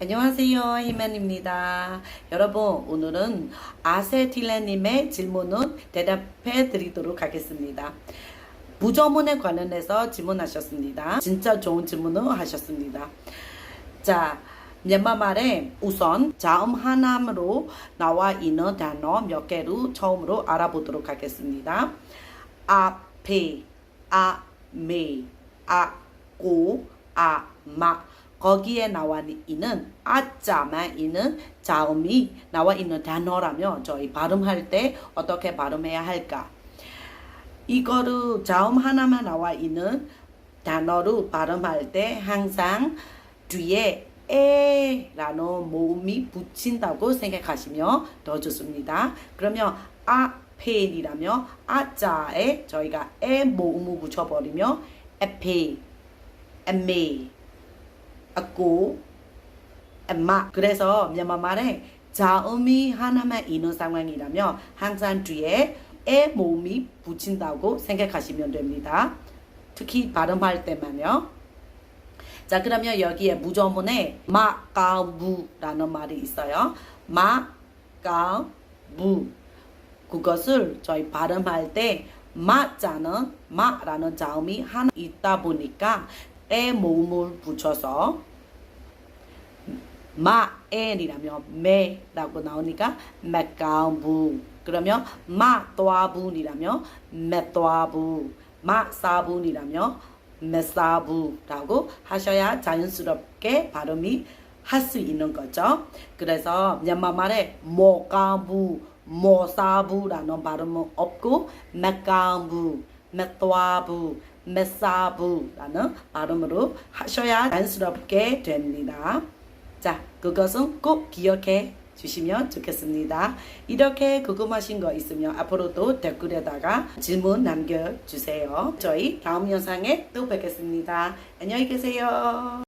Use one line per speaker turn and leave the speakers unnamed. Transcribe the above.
안녕하세요. 희만입니다. 여러분, 오늘은 아세틸레님의 질문은 대답해 드리도록 하겠습니다. 부조문에 관련해서 질문하셨습니다. 진짜 좋은 질문을 하셨습니다. 자,မြန်မာ말에 우선 자음 하나로 나와 있는 단어 몇 개를 처음으로 알아보도록 하겠습니다. 앞에, 아메, 아고, 아마 거기에 나와 있는 아자만 있는 자음이 나와 있는 단어라면 저희 발음할 때 어떻게 발음해야 할까? 이거를 자음 하나만 나와 있는 단어를 발음할 때 항상 뒤에 에라는 모음이 붙인다고 생각하시면 더 좋습니다. 그러면 아페이라면 아자에 저희가 에 모음을 붙여버리면 에페, 에메, aku 엄마 그래서 미얀마말에 자음이 하나만 있는 상황이라면 항상 뒤에 에 몸이 붙인다고 생각하시면 됩니다. 특히 발음할 때만요. 자 그러면 여기에 무조문에 마가무라는 말이 있어요. 마가무 그것을 저희 발음할 때 마자는 마라는 자음이 하나 있다 보니까 에 몸을 붙여서 마엔이라며 메라고 나오니까 메까부 그러면 마 또아부 니라며 메또아부 마 사부 니라며 메사부라고 하셔야 자연스럽게 발음이 할 수 있는 거죠. 그래서 얀마말에 모까부 모사부라는 발음은 없고 메까부 메또아부 메사부라는 발음으로 하셔야 자연스럽게 됩니다. 자, 그것은 꼭 기억해 주시면 좋겠습니다. 이렇게 궁금하신 거 있으면 앞으로도 댓글에다가 질문 남겨주세요. 저희 다음 영상에 또 뵙겠습니다. 안녕히 계세요.